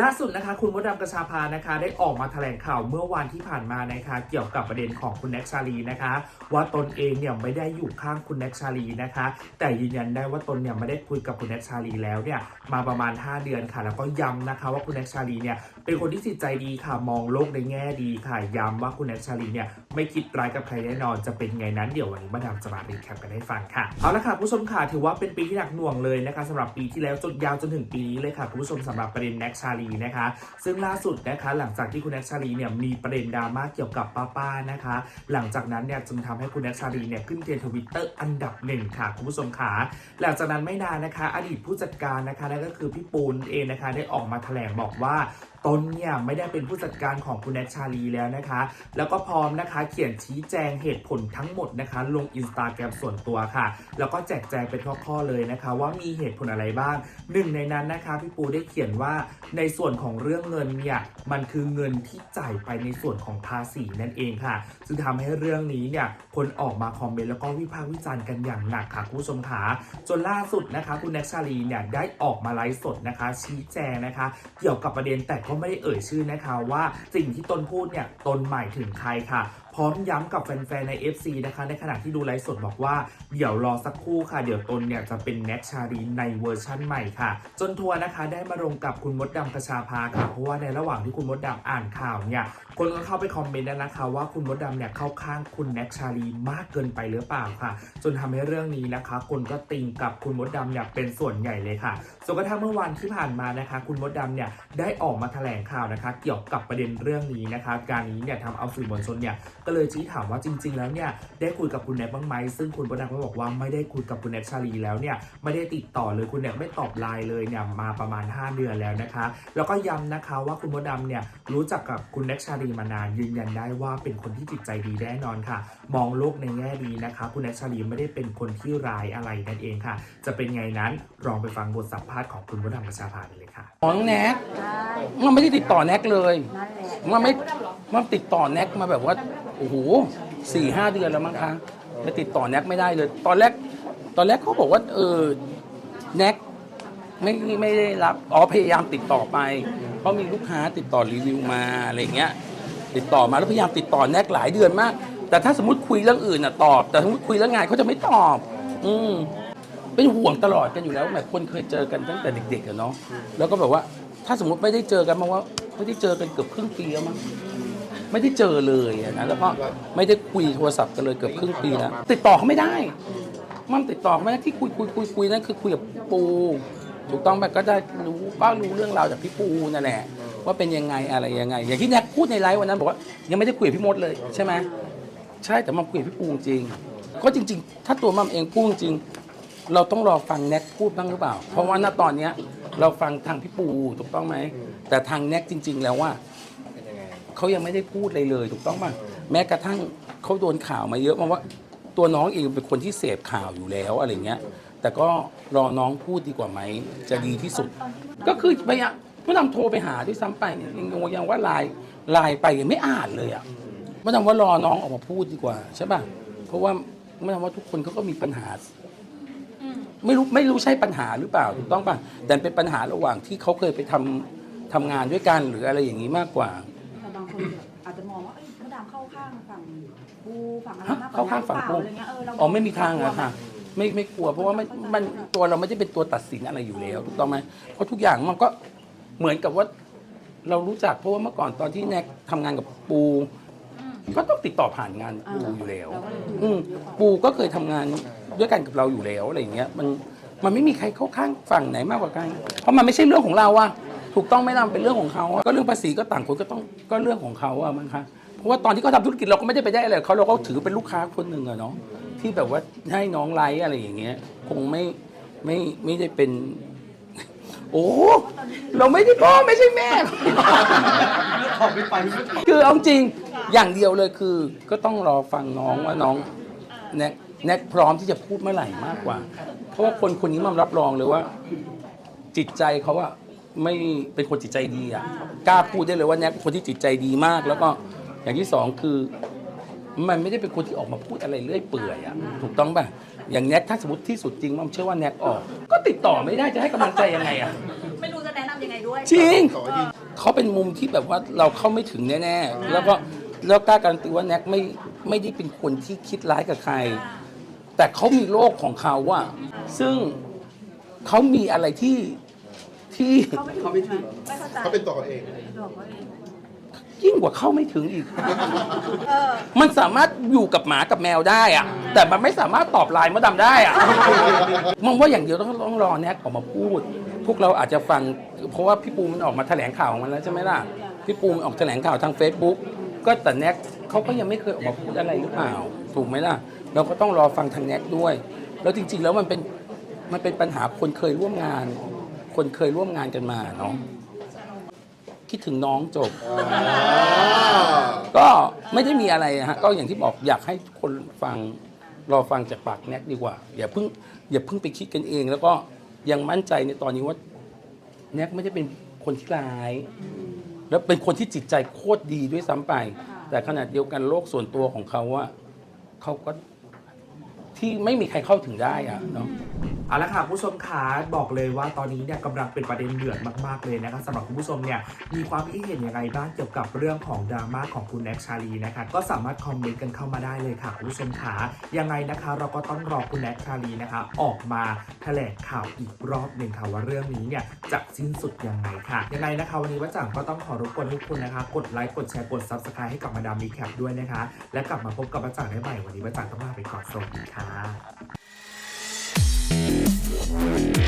ล่าสุดนะคะ คุณมดดำกระชาพานะคะ ได้ออกมาแถลงข่าวเมื่อวันที่ผ่านมานะคะ เกี่ยวกับประเด็นของคุณแน็กชาลีนะคะ ว่าตนเองเนี่ยไม่ได้อยู่ข้างคุณแน็กชาลีนะคะ แต่ยืนยันได้ว่าตนเนี่ยไม่ได้คุยกับคุณแน็กชาลีแล้วเนี่ยมาประมาณ 5 เดือนค่ะ แล้วก็ย้ำนะคะ ว่าคุณแน็กชาลีเนี่ยเป็นคนที่จิตใจดีค่ะมองโลกในแง่ดีค่ะย้ำว่าคุณแน็กชาลีเนี่ยไม่คิดร้ายกับใครแน่นอนจะเป็นไงนั้นเดี๋ยววันนี้มาดามจะมารีแคปกันให้ฟังค่ะเอาละค่ะผู้ชมค่ะถือว่าเป็นปีที่หนักหน่วงเลยนะคะสำหรับปีที่แล้วจนยาวจนถึงปีนี้เลยค่ะคุณผู้ชมสำหรับประเด็นแน็กชาลีนะคะ ซึ่งล่าสุดนะคะหลังจากที่คุณแน็กชาลีเนี่ยมีประเด็นดราม่าเกี่ยวกับป้าป้าๆนะคะ หลังจากนั้นเนี่ยจึงทำให้คุณแน็กชาลีเนี่ยขึ้นเทรนด์ทวิตเตอร์อันดับหนึ่งค่ะคุณผู้ชมขาหลังจากนั้นไม่นานนะคะ อดีตผู้จัดการนะคะนั่นก็คือพี่ปูนเองนะคะได้ออกมาแถลงบอกว่าตนเนี่ยไม่ได้เป็นผู้จัดการของคุณแน็กชาลีแล้วนะคะ แล้วก็พร้อมนะคะเขียนชี้แจงเหตุผลทั้งหมดนะคะ ลงอินสตาแกรมส่วนตัวค่ะ แล้วก็แจกแจงเป็นข้อๆเลยนะคะ ว่ามีเหตุผลอะไรบ้าง หนึ่งในนั้นนะคะพี่ปูได้เขียนว่าในส่วนของเรื่องเงินเนี่ยมันคือเงินที่จ่ายไปในส่วนของภาษีนั่นเองค่ะซึ่งทำให้เรื่องนี้เนี่ยคนออกมาคอมเมนต์แล้วก็วิพากษ์วิจารณ์กันอย่างหนักค่ะคุณผู้ชมขาจนล่าสุดนะคะ คุณแน็กชาลีเนี่ยได้ออกมาไลฟ์สดนะคะ ชี้แจงนะคะ เกี่ยวกับประเด็นแต่ก็ไม่ได้เอ่ยชื่อนะคะว่าสิ่งที่ตนพูดเนี่ยตนหมายถึงใครค่ะ ร้อมย้ำกับแฟนๆใน FC นะคะ ในขณะที่ดูไลฟ์สดบอกว่า เดี๋ยวรอสักครู่ค่ะ เดี๋ยวตนเนี่ยจะเป็นแน็กชาลีในเวอร์ชั่นใหม่ค่ะ จนทัวร์นะคะได้มาลงกับคุณมดดำกระชาพาค่ะ เพราะว่าในระหว่างที่คุณมดดำอ่านข่าวเนี่ย คนก็เข้าไปคอมเมนต์แล้วนะคะ ว่าคุณมดดำเนี่ยเข้าข้างคุณแน็กชาลีมากเกินไปหรือเปล่าค่ะ จนทำให้เรื่องนี้นะคะ คนก็ติงกับคุณมดดำเนี่ยเป็นส่วนใหญ่เลยค่ะจนกระทั่งเมื่อวันที่ผ่านมานะคะ คุณมดดำเนี่ยได้ออกมาแถลงข่าวนะคะ เกี่ยวกับประเด็นเรื่องนี้นะคะ การนี้เนี่ยทำเอาสื่อมวลชนเนี่ยก็เลยชี้ถามว่าจริง ๆ แล้วเนี่ยได้คุยกับคุณแน็กบ้างไหมซึ่งคุณมดดำก็บอกว่าไม่ได้คุยกับคุณแน็กชาลีแล้วเนี่ยไม่ได้ติดต่อเลยคุณแน็กไม่ตอบไลน์เลยเนี่ยมาประมาณ 5 เดือนแล้วนะคะ แล้วก็ย้ำนะคะว่าคุณมดดำเนี่ยรู้จักกับคุณแน็กชาลีมานานยืนยันได้ว่าเป็นคนที่จิตใจดีแน่นอนค่ะ มองโลกในแง่ดีนะคะ คุณแน็กชาลีไม่ได้เป็นคนที่ร้ายอะไรนั่นเองค่ะ จะเป็นไงนั้นลองไปฟังบทสัมภาษณ์ของคุณมดดำประชาภากันเลยค่ะของแน็กใช่มันไม่ได้ติดต่อแน็กเลย นั่นแหละมันไม่มันติดต่อแน็กมาแบบว่า โอ้โหสี่ห้าเดือนแล้วมั้งคะจะติดต่อแน็กไม่ได้เลย ตอนแรก ตอนแรกเขาบอกว่า เออแน็กไม่ไม่ได้รับอ๋อพยายามติดต่อไปเพราะมีลูกค้าติดต่อรีวิวมาอะไรเงี้ย ติดต่อมาแล้วพยายามติดต่อแน็กหลายเดือนมาก แต่ถ้าสมมติคุยเรื่องอื่นอะตอบ แต่สมมติคุยเรื่องงานเขาจะไม่ตอบ อืมเป็นห่วงตลอดกันอยู่แล้วแบบคนเคยเจอกันตั้งแต่เด็กๆอะเนาะแล้วก็แบบว่า ถ้าสมมติไม่ได้เจอกันมาว่าไม่ได้เจอกันเกือบครึ่งปีแล้วมั้ง ไม่ได้เจอเลยอะนะแล้วก็ไม่ได้คุยโทรศัพท์กันเลยเกือบครึ่งปีแล้วติดต่อเขาไม่ได้มันติดต่อเขาไม่ได้ที่คุยคุยคุยคุยนั่นคือคุยกับปูถูกต้องแบบก็ได้รู้ก็รู้เรื่องราวจากพี่ปูนั่นแหละว่าเป็นยังไงอะไรยังไง อย่างที่แน็กพูดในไลฟ์วันนั้นบอกว่ายังไม่ได้คุยกับพี่มดเลยใช่ไหมใช่แต่มาคุยกับพี่ปูจริงก็จริง ๆ ถ้าตัวมัมเองพูดจริงเราต้องรอฟังแน็กพูดบ้างหรือเปล่า เพราะว่าณตอนเนี้ยเราฟังทางพี่ปูถูกต้องไหม แต่ทางแน็กจริง ๆ แล้วว่า เขายังไม่ได้พูดเลยเลยถูกต้องป่ะแม้กระทั่งเขาโดนข่าวมาเยอะมาว่า ตัวน้องเองเป็นคนที่เสพข่าวอยู่แล้วอะไรเงี้ย แต่ก็รอน้องพูดดีกว่าไหมจะดีที่สุด ก็คือพยายามผู้นำโทรไปหาด้วยซ้ำไปเนี่ยยังงงยังว่าไลน์ไลน์ไปยังไม่อ่านเลยอะผู้นำว่ารอน้องออกมาพูดดีกว่าใช่ป่ะเพราะว่าผู้นำว่าทุกคนเขาก็มีปัญหาไม่รู้ไม่รู้ใช่ปัญหาหรือเปล่าถูกต้องป่ะแต่เป็นปัญหาระหว่างที่เขาเคยไปทำทำงานด้วยกันหรืออะไรอย่างนี้มากกว่า แต่บางคนอาจจะมองว่าเอ้ยมดดำเข้าข้างฝั่งปูฝั่งอะไรฮะมากกว่าเข้าข้างฝั่งหรือปูเปล่าอะไรเงี้ยเออเราอ๋อไม่มีทางอะค่ะ ไม่ไม่กลัว เพราะว่ามันมันตัวเราไม่ได้เป็นตัวตัดสินอะไรอยู่แล้วถูกต้องไหมเพราะทุกอย่างมันก็เหมือนกับว่า เรารู้จักเพราะว่าเมื่อก่อนตอนที่แน็กทำงานกับปู ก็ต้องติดต่อผ่านงานปูอยู่แล้ว เราก็เลยอืมปูก็เคยทำงานด้วยกันกับเราอยู่แล้วอะไรอย่างเงี้ย มันมันไม่มีใครเข้าข้างฝั่งไหนมากกว่ากัน เพราะมันไม่ใช่เรื่องของเราอะ ถูกต้องไม่ล่ะมันเป็นเรื่องของเขาอะก็เรื่องภาษีก็ต่างคนก็ต้องก็เรื่องของเขาอะมันคะเพราะว่าตอนที่เขาทำธุรกิจเราก็ไม่ได้ไปได้อะไรกับเขาเราก็ถือเป็นลูกค้าคนหนึ่งอะเนาะที่แบบว่าให้น้องไลฟ์อะไรอย่างเงี้ย คงไม่ไม่ไม่ได้เป็น โอ้เราไม่ได้พ่อไม่ใช่แม่คือเอาจริงอย่างเดียวเลยคือ ก็ต้องรอฟังน้องว่าน้องแน็กแน็กพร้อมที่จะพูดเมื่อไหร่มากกว่า เพราะว่าคนคนนี้มันรับรองเลยว่า จิตใจเขาอะ ไม่เป็นคนจิตใจดีอะกล้าพูดได้เลยว่าแน็กเป็นคนที่จิตใจดีมาก แล้วก็อย่างที่สองคือ มันไม่ได้เป็นคนที่ออกมาพูดอะไรเรื่อยเปื่อยอะถูกต้องป่ะอย่างแน็กถ้าสมมติที่สุดจริงมันเชื่อว่าแน็กออก ก็ติดต่อไม่ได้จะให้กำลังใจยังไงอะไม่รู้จะแนะนำยังไงด้วยด้วยจริงขอให้ดีเขาเป็นมุมที่แบบว่าเราเข้าไม่ถึงแน่ๆแล้วก็แล้วกล้าการันตีว่าแน็กไม่ไม่ได้เป็นคนที่คิดร้ายกับใคร แต่เขามีโลกของเขาอะซึ่งเขามีอะไรที่ ที่เขาไม่ถึงไม่เข้าใจเขาเป็นตัวเขาเองบอกว่าเองยิ่งกว่าเข้าไม่ถึงอีกเออมันสามารถอยู่กับหมากับแมวได้อะ แต่มันไม่สามารถตอบไลน์มดดำได้อะมองว่าอย่างเดียวต้องต้องรอแน็กออกมาพูด พวกเราอาจจะฟัง เพราะว่าพี่ปูมันออกมาแถลงข่าวของมันแล้วใช่ไหมล่ะ พี่ปูมันออกแถลงข่าวทาง Facebook ก็แต่แน็กเขาก็ยังไม่เคยออกมาพูดอะไรหรือเปล่า ถูกไหมล่ะ เราก็ต้องรอฟังทางแน็กด้วย แล้วจริง ๆ แล้วมันเป็นมันเป็นปัญหาคนเคยร่วมงาน คนเคยร่วมงานกันมาเนาะคิดถึงน้องจบ ก็ไม่ได้มีอะไรนะฮะก็อย่างที่บอกอยากให้คนฟังรอฟังจากปากแน็กดีกว่า อย่าเพิ่งอย่าเพิ่งไปคิดกันเอง แล้วก็ยังมั่นใจในตอนนี้ว่าแน็กไม่ได้เป็นคนที่ร้าย แล้วเป็นคนที่จิตใจโคตรดีด้วยซ้ำไป แต่ขณะเดียวกันโลกส่วนตัวของเขาว่าเขาก็ที่ไม่มีใครเข้าถึงได้อะเนาะ เอาละค่ะผู้ชมขาบอกเลยว่าตอนนี้เนี่ยกำลังเป็นประเด็นเดือดมากๆเลยนะคะสำหรับคุณผู้ชมเนี่ยมีความคิดเห็นยังไงบ้างเกี่ยวกับเรื่องของดราม่าของคุณแน็กชาลีนะคะก็สามารถคอมเมนต์กันเข้ามาได้เลยค่ะคุณผู้ชมขายังไงนะคะ เราก็ต้องรอคุณแน็กชาลีนะคะ ออกมาแถลงข่าวอีกรอบหนึ่งค่ะว่าเรื่องนี้เนี่ยจะสิ้นสุดยังไงค่ะยังไงนะคะ วันนี้ว่าจังก็ต้องขอรบกวนทุกคนนะคะ กดไลค์กดแชร์กด subscribe ให้กับมาดามมีแคปด้วยนะคะ และกลับมาพบกับว่าจังได้ใหม่วันนี้ว่าจังต้องลาไปก่อนสวัสดีค่ะ Bye.